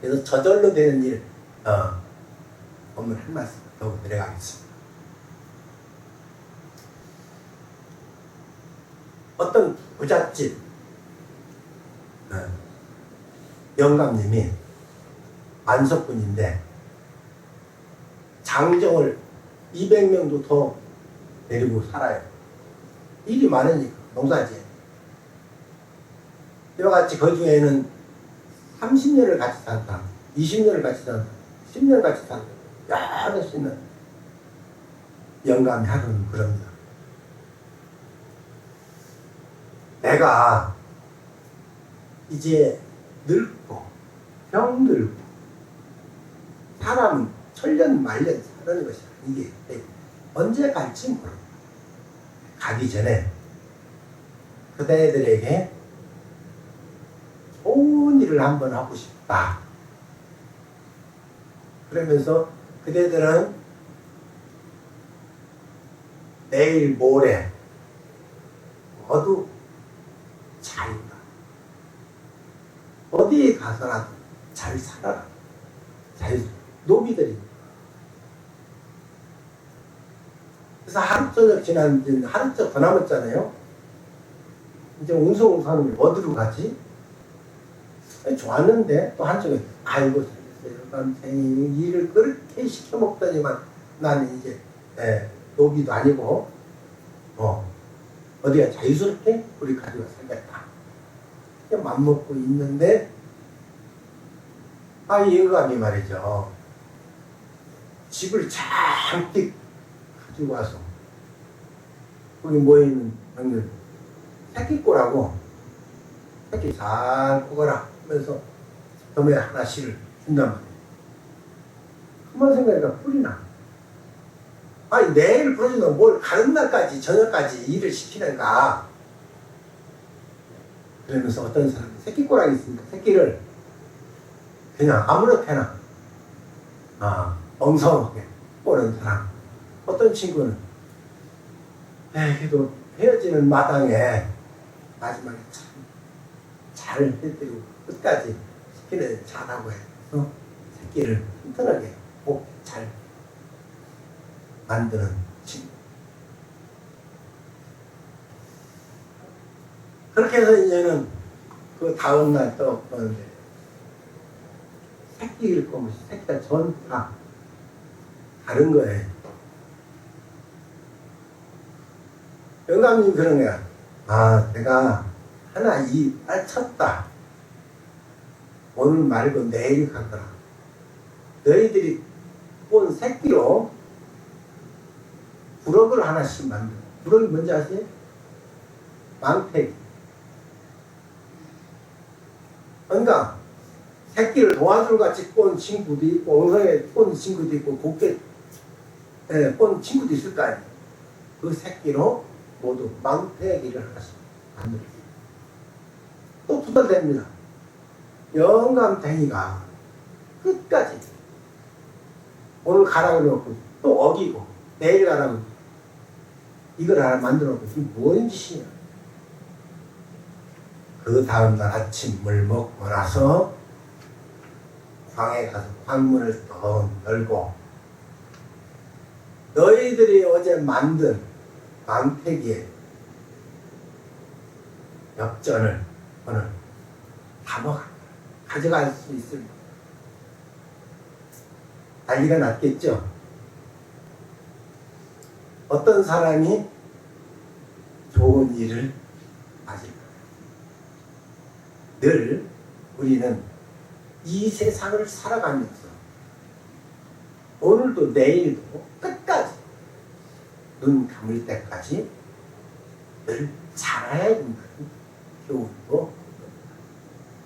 그래서 저절로 되는 일, 어, 오늘 한 말씀 더 내려가겠습니다. 어떤 부잣집 어, 영감님이 안석분인데 장정을 200명도 더 데리고 살아요. 일이 많으니까 농사지에. 이와 같이 그 중에는 30년을 같이 산 사람, 20년을 같이 산 사람, 10년 같이 산 사람, 여러 씨는 영감이 하는 그럽니다. 내가 이제 늙고 병들고 사람은 천년 말년 사는 것이야. 이게 언제 갈지 모르고 가기 전에 그대들에게 일을 한번 하고 싶다. 그러면서 그대들은 내일 모레 모두 자유다. 어디에 가서라도 잘 살아라. 자유, 노비들이. 그래서 하루 저녁 지난, 하루 저녁 더 남았잖아요. 이제 웅성웅성 하는 게 어디로 가지? 좋았는데 또 한쪽에 아이고 선생님 일을 그렇게 시켜먹더니만 나는 이제 예, 노비도 아니고 어, 어디가 자유스럽게 우리 가지고 살겠다. 맘먹고 있는데 아 영감이 말이죠. 집을 잔뜩 가지고 와서 거기 모여있는 형들 새끼꼬라고 새끼 잘 꼬거라 하면서 덤에 하나씩을 준단 말이에요. 그만 생각하니까 뿔이 나. 아니 내일 부러지면 뭘 가는 날까지 저녁까지 일을 시키는가 그러면서 어떤 사람이 새끼 꼬락이 있으니까 새끼를 그냥 아무렇게나 아, 엉성하게 꼬는 사람 어떤 친구는 에이, 그래도 헤어지는 마당에 마지막에 참 잘 해드리고 끝까지 시키는 잘하고 해서 새끼를 튼튼하게 꼭 잘 만드는 친구. 그렇게 해서 이제는 그 다음날 또 오는데 새끼일 거면 새끼가 전다 다른 거예요. 영감님 그런 거야. 아, 내가 하나 이알 쳤다. 오늘 말고 내일 가거라. 너희들이 본 새끼로 부럭을 하나씩 만들어. 부럭이 뭔지 아세요? 망태기. 그러니까 새끼를 도화줄 같이 꼰 친구도 있고 엉성에 꼰 친구도 있고 곱게 예, 꼰 친구도 있을 거 아니에요. 그 새끼로 모두 망태기를 하나씩 만들어. 또 투덜댑니다. 영감탱이가 끝까지 오늘 가라고 그러고 또 어기고 내일 가라 고 이걸 하나 만들어 놓고 지금 뭔 짓이냐. 그 다음날 아침을 먹고 나서 광에 가서 광문을 또 열고 너희들이 어제 만든 망태기에 엽전을 오늘 다 먹어 가져갈 수 있을 난리가 났겠죠. 어떤 사람이 좋은 일을 맞을 늘 우리는 이 세상을 살아가면서 오늘도 내일도 끝까지 눈 감을 때까지 늘 잘해야 된다는 교훈도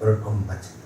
오늘 본 마칩니다.